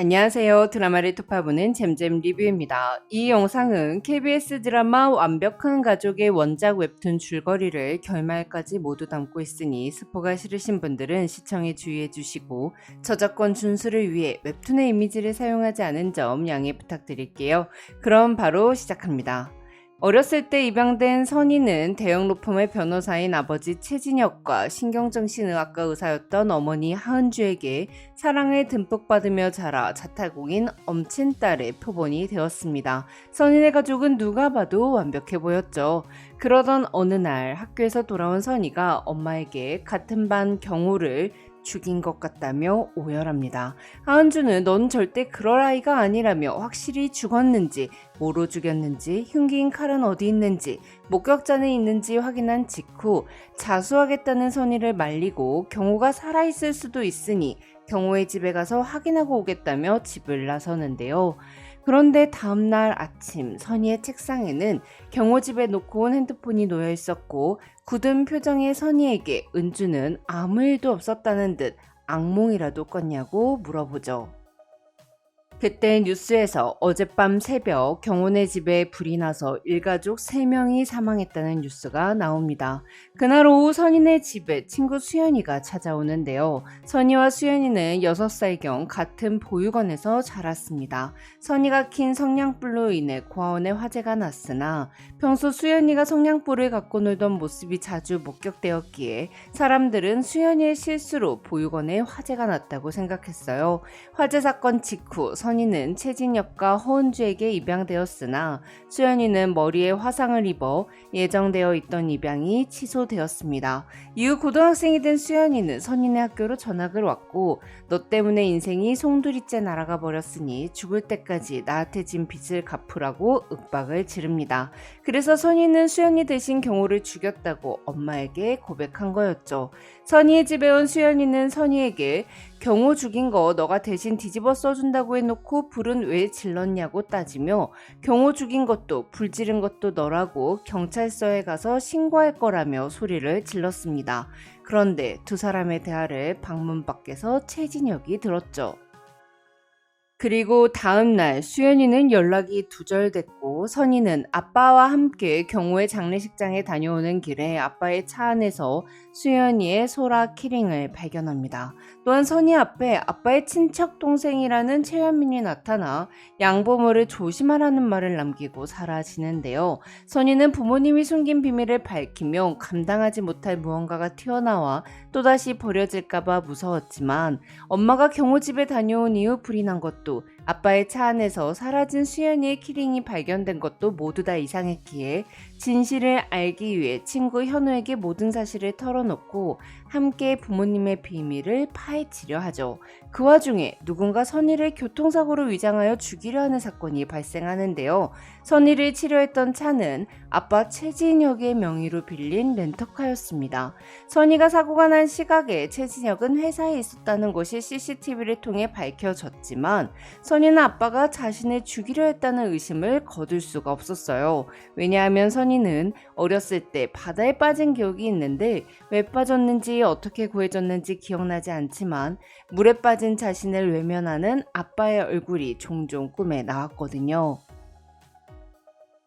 안녕하세요. 드라마를 토파보는 잼잼 리뷰입니다. 이 영상은 KBS 드라마 완벽한 가족의 원작 웹툰 줄거리를 결말까지 모두 담고 있으니 스포가 싫으신 분들은 시청에 주의해 주시고 저작권 준수를 위해 웹툰의 이미지를 사용하지 않은 점 양해 부탁드릴게요. 그럼 바로 시작합니다. 어렸을 때 입양된 선희는 대형 로펌의 변호사인 아버지 최진혁과 신경정신의학과 의사였던 어머니 하은주에게 사랑을 듬뿍 받으며 자라 자타공인 엄친 딸의 표본이 되었습니다. 선희네 가족은 누가 봐도 완벽해 보였죠. 그러던 어느 날 학교에서 돌아온 선희가 엄마에게 같은 반 경호를 죽인 것 같다며 오열합니다. 하은주는 넌 절대 그럴 아이가 아니라며 확실히 죽었는지 뭐로 죽였는지 흉기인 칼은 어디 있는지 목격자는 있는지 확인한 직후 자수하겠다는 선의를 말리고 경호가 살아있을 수도 있으니 경호의 집에 가서 확인하고 오겠다며 집을 나서는데요. 그런데 다음날 아침 선희의 책상에는 경호집에 놓고 온 핸드폰이 놓여 있었고 굳은 표정의 선희에게 은주는 아무 일도 없었다는 듯 악몽이라도 꿨냐고 물어보죠. 그때 뉴스에서 어젯밤 새벽 경호네 집에 불이 나서 일가족 3명이 사망했다는 뉴스가 나옵니다. 그날 오후 선희네 집에 친구 수연이가 찾아오는데요. 선희와 수연이는 6살경 같은 보육원에서 자랐습니다. 선희가 킨 성냥불로 인해 고아원에 화재가 났으나 평소 수연이가 성냥불을 갖고 놀던 모습이 자주 목격되었기에 사람들은 수연이의 실수로 보육원에 화재가 났다고 생각했어요. 화재 사건 직후 선 희는 최진혁과 허은주에게 입양되었으나 수연이는 머리에 화상을 입어 예정되어 있던 입양이 취소되었습니다. 이후 고등학생이 된 수연이는 선희네 학교로 전학을 왔고 너 때문에 인생이 송두리째 날아가 버렸으니 죽을 때까지 나한테 진 빚을 갚으라고 윽박을 지릅니다. 그래서 선희는 수연이 대신 경호를 죽였다고 엄마에게 고백한 거였죠. 선희의 집에 온 수연이는 선희에게 경호 죽인 거 너가 대신 뒤집어 써준다고 해놓고 불은 왜 질렀냐고 따지며 경호 죽인 것도 불 지른 것도 너라고 경찰서에 가서 신고할 거라며 소리를 질렀습니다. 그런데 두 사람의 대화를 방문 밖에서 최진혁이 들었죠. 그리고 다음 날 수연이는 연락이 두절됐고 선희는 아빠와 함께 경호의 장례식장에 다녀오는 길에 아빠의 차 안에서 수연이의 소라 키링을 발견합니다. 또한 선희 앞에 아빠의 친척 동생이라는 최현민이 나타나 양보모를 조심하라는 말을 남기고 사라지는데요. 선희는 부모님이 숨긴 비밀을 밝히며 감당하지 못할 무언가가 튀어나와 또다시 버려질까봐 무서웠지만 엄마가 경호집에 다녀온 이후 불이 난 것도 아빠의 차 안에서 사라진 수연이의 키링이 발견된 것도 모두 다 이상했기에 진실을 알기 위해 친구 현우에게 모든 사실을 털어놓고 함께 부모님의 비밀을 파헤치려 하죠. 그 와중에 누군가 선의를 교통사고로 위장하여 죽이려 하는 사건이 발생하는데요. 선의를 치료했던 차는 아빠 최진혁의 명의로 빌린 렌터카였습니다. 선의가 사고가 난 시각에 최진혁은 회사에 있었다는 것이 CCTV를 통해 밝혀졌지만 선의는 아빠가 자신을 죽이려 했다는 의심을 거둘 수가 없었어요. 왜냐하면 선의는 어렸을 때 바다에 빠진 기억이 있는데 왜 빠졌는지 어떻게 구해졌는지 기억나지 않지만 물에 빠진 자신을 외면하는 아빠의 얼굴이 종종 꿈에 나왔거든요.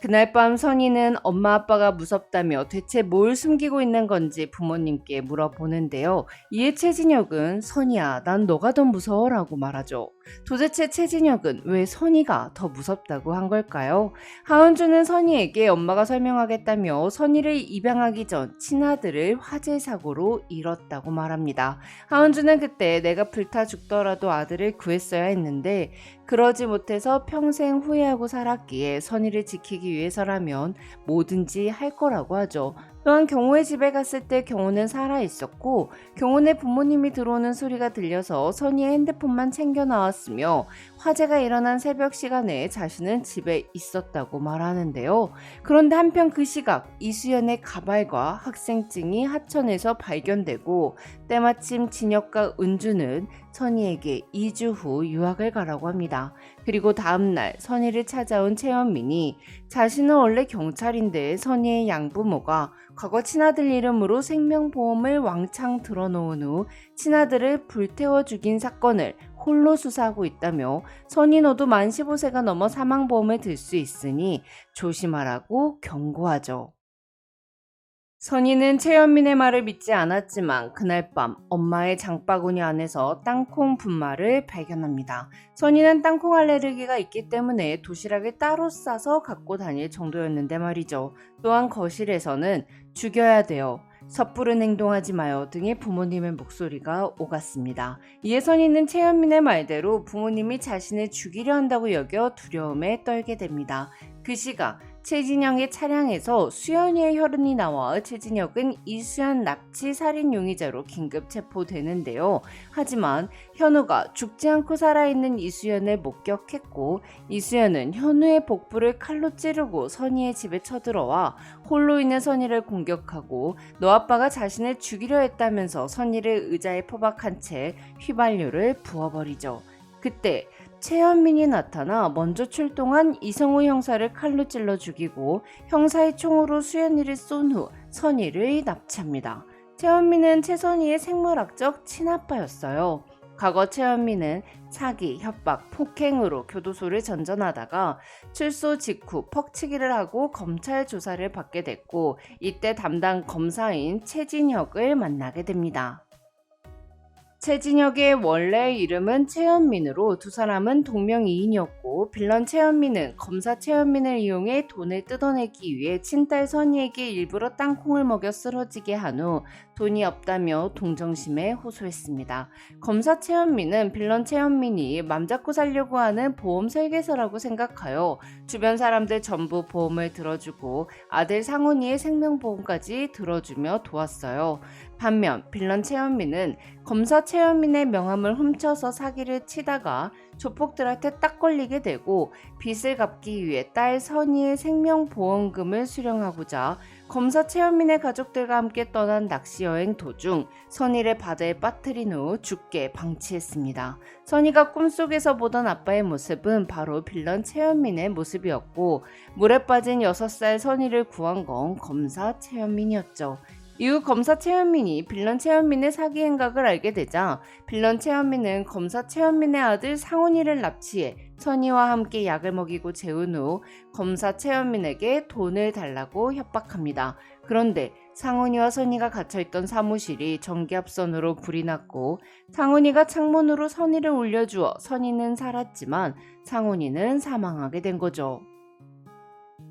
그날 밤 선희는 엄마 아빠가 무섭다며 대체 뭘 숨기고 있는 건지 부모님께 물어보는데요. 이에 최진혁은 선희야, 난 너가 더 무서워라고 말하죠. 도대체 최진혁은 왜 선희가 더 무섭다고 한 걸까요? 하은주는 선희에게 엄마가 설명하겠다며 선희를 입양하기 전 친아들을 화재 사고로 잃었다고 말합니다. 하은주는 그때 내가 불타 죽더라도 아들을 구했어야 했는데 그러지 못해서 평생 후회하고 살았기에 선희를 지키기 위해서라면 뭐든지 할 거라고 하죠. 또한 경호의 집에 갔을 때 경호는 살아 있었고 경호네 부모님이 들어오는 소리가 들려서 선희의 핸드폰만 챙겨 나왔으며 화재가 일어난 새벽 시간에 자신은 집에 있었다고 말하는데요. 그런데 한편 그 시각 이수연의 가발과 학생증이 하천에서 발견되고 때마침 진혁과 은주는 선희에게 2주 후 유학을 가라고 합니다. 그리고 다음날 선희를 찾아온 최현민이 자신은 원래 경찰인데 선희의 양부모가 과거 친아들 이름으로 생명보험을 왕창 들어놓은 후 친아들을 불태워 죽인 사건을 홀로 수사하고 있다며 선이 너도 만 15세가 넘어 사망보험을 들수 있으니 조심하라고 경고하죠. 선희는 최현민의 말을 믿지 않았지만 그날 밤 엄마의 장바구니 안에서 땅콩 분말을 발견합니다. 선희는 땅콩 알레르기가 있기 때문에 도시락을 따로 싸서 갖고 다닐 정도였는데 말이죠. 또한 거실에서는 죽여야 돼요. 섣부른 행동하지 마요 등의 부모님의 목소리가 오갔습니다. 이에 선희는 최현민의 말대로 부모님이 자신을 죽이려 한다고 여겨 두려움에 떨게 됩니다. 그 시각 최진영의 차량에서 수연이의 혈흔이 나와 최진혁은 이수연 납치 살인 용의자로 긴급 체포되는데요. 하지만 현우가 죽지 않고 살아있는 이수연을 목격했고 이수연은 현우의 복부를 칼로 찌르고 선희의 집에 쳐들어와 홀로 있는 선희를 공격하고 너 아빠가 자신을 죽이려 했다면서 선희를 의자에 포박한 채 휘발유를 부어버리죠. 그때 최현민이 나타나 먼저 출동한 이성우 형사를 칼로 찔러 죽이고 형사의 총으로 수연이를 쏜 후 선희를 납치합니다. 최현민은 최선희의 생물학적 친아빠였어요. 과거 최현민은 사기, 협박, 폭행으로 교도소를 전전하다가 출소 직후 퍽치기를 하고 검찰 조사를 받게 됐고 이때 담당 검사인 최진혁을 만나게 됩니다. 최진혁의 원래 이름은 최현민으로 두 사람은 동명이인이었고 빌런 최현민은 검사 최현민을 이용해 돈을 뜯어내기 위해 친딸 선희에게 일부러 땅콩을 먹여 쓰러지게 한 후 돈이 없다며 동정심에 호소했습니다. 검사 최현민은 빌런 최현민이 맘 잡고 살려고 하는 보험 설계서라고 생각하여 주변 사람들 전부 보험을 들어주고 아들 상훈이의 생명보험까지 들어주며 도왔어요. 반면 빌런 최현민은 검사 최현민의 명함을 훔쳐서 사기를 치다가 조폭들한테 딱 걸리게 되고 빚을 갚기 위해 딸 선희의 생명보험금을 수령하고자 검사 최현민의 가족들과 함께 떠난 낚시 여행 도중 선희를 바다에 빠뜨린 후 죽게 방치했습니다. 선희가 꿈속에서 보던 아빠의 모습은 바로 빌런 최현민의 모습이었고 물에 빠진 6살 선희를 구한 건 검사 최현민이었죠. 이후 검사 최현민이 빌런 최현민의 사기 행각을 알게 되자 빌런 최현민은 검사 최현민의 아들 상훈이를 납치해 선희와 함께 약을 먹이고 재운 후 검사 최현민에게 돈을 달라고 협박합니다. 그런데 상훈이와 선희가 갇혀있던 사무실이 전기압선으로 불이 났고 상훈이가 창문으로 선희를 올려주어 선희는 살았지만 상훈이는 사망하게 된 거죠.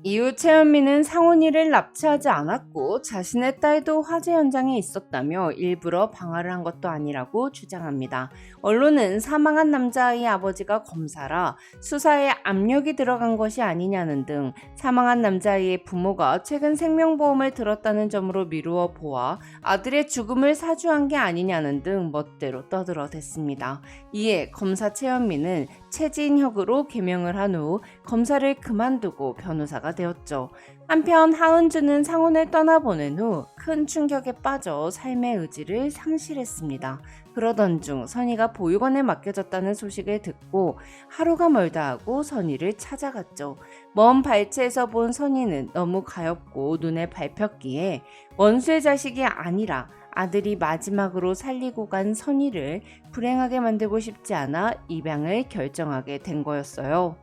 이후 최현민은 상훈이를 납치하지 않았고 자신의 딸도 화재 현장에 있었다며 일부러 방화를 한 것도 아니라고 주장합니다. 언론은 사망한 남자아이의 아버지가 검사라 수사에 압력이 들어간 것이 아니냐는 등 사망한 남자아이의 부모가 최근 생명보험을 들었다는 점으로 미루어 보아 아들의 죽음을 사주한 게 아니냐는 등 멋대로 떠들어댔습니다. 이에 검사 최현민은 최진혁으로 개명을 한 후 검사를 그만두고 변호사가 되었죠. 한편 하은주는 상훈을 떠나보낸 후 큰 충격에 빠져 삶의 의지를 상실했습니다. 그러던 중 선희가 보육원에 맡겨졌다는 소식을 듣고 하루가 멀다 하고 선희를 찾아갔죠. 먼 발치에서 본 선희는 너무 가엽고 눈에 밟혔기에 원수의 자식이 아니라 아들이 마지막으로 살리고 간 선희를 불행하게 만들고 싶지 않아 입양을 결정하게 된 거였어요.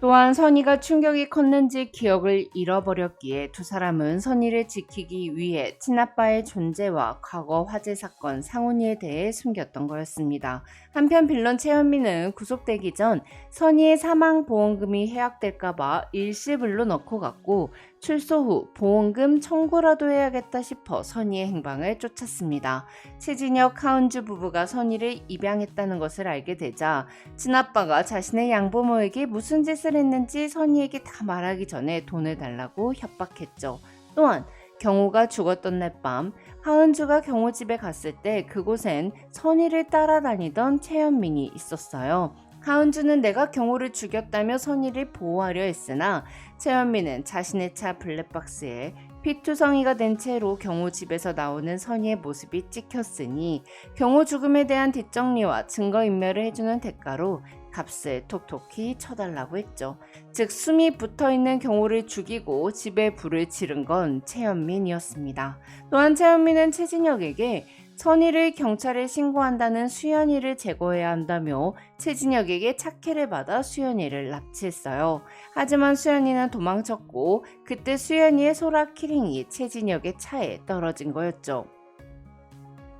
또한 선희가 충격이 컸는지 기억을 잃어버렸기에 두 사람은 선희를 지키기 위해 친아빠의 존재와 과거 화재 사건 상훈이에 대해 숨겼던 거였습니다. 한편 빌런 최현미는 구속되기 전 선희의 사망 보험금이 해약될까봐 일시불로 넣고 갔고 출소 후 보험금 청구라도 해야겠다 싶어 선희의 행방을 쫓았습니다. 최진혁 하은주 부부가 선희를 입양했다는 것을 알게 되자 친아빠가 자신의 양부모에게 무슨 짓을 했는지 선희에게 다 말하기 전에 돈을 달라고 협박했죠. 또한 경호가 죽었던 날 밤 하은주가 경호 집에 갔을 때 그곳엔 선희를 따라다니던 최현민이 있었어요. 하은주는 내가 경호를 죽였다며 선희를 보호하려 했으나 최현민은 자신의 차 블랙박스에 피투성이가 된 채로 경호 집에서 나오는 선희의 모습이 찍혔으니 경호 죽음에 대한 뒷정리와 증거인멸을 해주는 대가로 값을 톡톡히 쳐달라고 했죠. 즉 숨이 붙어있는 경호를 죽이고 집에 불을 지른 건 최현민이었습니다. 또한 최현민은 최진혁에게 선의를 경찰에 신고한다는 수연이를 제거해야 한다며 최진혁에게 착해를 받아 수연이를 납치했어요. 하지만 수연이는 도망쳤고 그때 수연이의 소라 키링이 최진혁의 차에 떨어진 거였죠.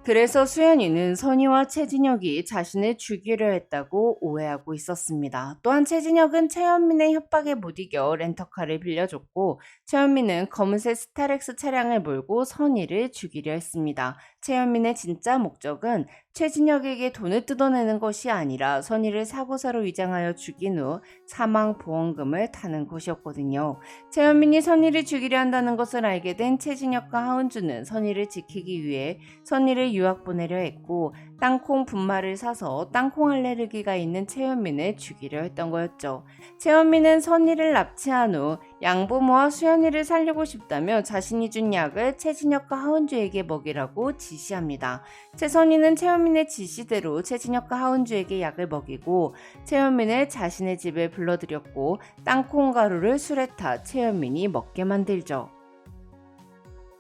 그래서 수연이는 선희와 최진혁이 자신을 죽이려 했다고 오해하고 있었습니다. 또한 최진혁은 최현민의 협박에 못 이겨 렌터카를 빌려줬고 최현민은 검은색 스타렉스 차량을 몰고 선희를 죽이려 했습니다. 최현민의 진짜 목적은 최진혁에게 돈을 뜯어내는 것이 아니라 선희를 사고사로 위장하여 죽인 후 사망 보험금을 타는 것이었거든요. 최현민이 선희를 죽이려 한다는 것을 알게 된 최진혁과 하은주는 선희를 지키기 위해 선희를 유학 보내려 했고 땅콩 분말을 사서 땅콩 알레르기가 있는 최현민을 죽이려 했던 거였죠. 최현민은 선희를 납치한 후 양부모와 수연이를 살리고 싶다며 자신이 준 약을 최진혁과 하은주에게 먹이라고 지시합니다. 최선희는 최현민의 지시대로 최진혁과 하은주에게 약을 먹이고 최현민을 자신의 집에 불러들였고 땅콩 가루를 술에 타 최현민이 먹게 만들죠.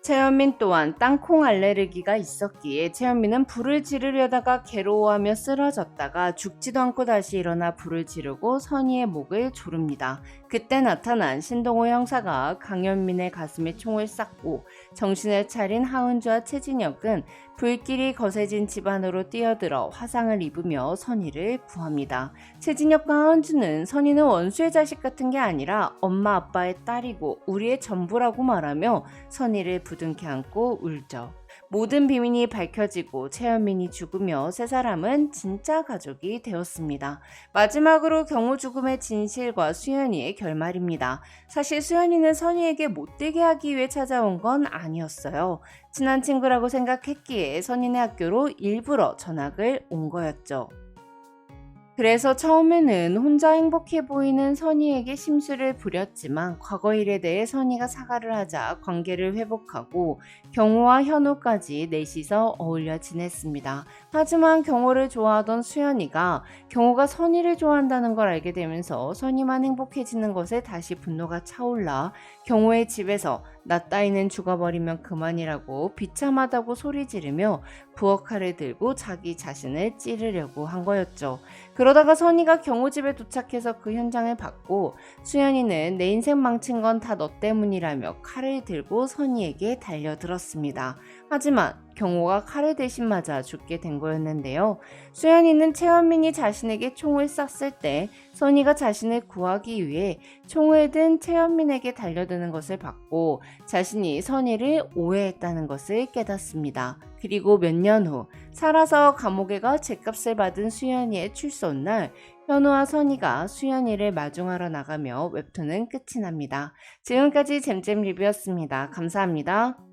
최현민 또한 땅콩 알레르기가 있었기에 최현민은 불을 지르려다가 괴로워하며 쓰러졌다가 죽지도 않고 다시 일어나 불을 지르고 선희의 목을 조릅니다. 그때 나타난 신동호 형사가 강현민의 가슴에 총을 쐈고 정신을 차린 하은주와 최진혁은 불길이 거세진 집안으로 뛰어들어 화상을 입으며 선희를 구합니다. 최진혁과 하은주는 선희는 원수의 자식 같은 게 아니라 엄마 아빠의 딸이고 우리의 전부라고 말하며 선희를 부둥켜 안고 울죠. 모든 비밀이 밝혀지고 최현민이 죽으며 세 사람은 진짜 가족이 되었습니다. 마지막으로 경호 죽음의 진실과 수연이의 결말입니다. 사실 수연이는 선희에게 못되게 하기 위해 찾아온 건 아니었어요. 친한 친구라고 생각했기에 선희네 학교로 일부러 전학을 온 거였죠. 그래서 처음에는 혼자 행복해 보이는 선희에게 심술을 부렸지만 과거 일에 대해 선희가 사과를 하자 관계를 회복하고 경호와 현우까지 넷이서 어울려 지냈습니다. 하지만 경호를 좋아하던 수연이가 경호가 선희를 좋아한다는 걸 알게 되면서 선희만 행복해지는 것에 다시 분노가 차올라 경호의 집에서 나 따위는 죽어버리면 그만이라고 비참하다고 소리 지르며 부엌칼을 들고 자기 자신을 찌르려고 한 거였죠. 그러다가 선희가 경호 집에 도착해서 그 현장을 봤고 수연이는 내 인생 망친 건 다 너 때문이라며 칼을 들고 선희에게 달려들었습니다. 하지만 경호가 칼을 대신 맞아 죽게 된 거였는데요. 수연이는 최현민이 자신에게 총을 쐈을 때 선희가 자신을 구하기 위해 총을 든 최현민에게 달려드는 것을 봤고 자신이 선희를 오해했다는 것을 깨닫습니다. 그리고 몇 년 후 살아서 감옥에 가 죄값을 받은 수연이의 출소날 현우와 선희가 수연이를 마중하러 나가며 웹툰은 끝이 납니다. 지금까지 잼잼 리뷰였습니다. 감사합니다.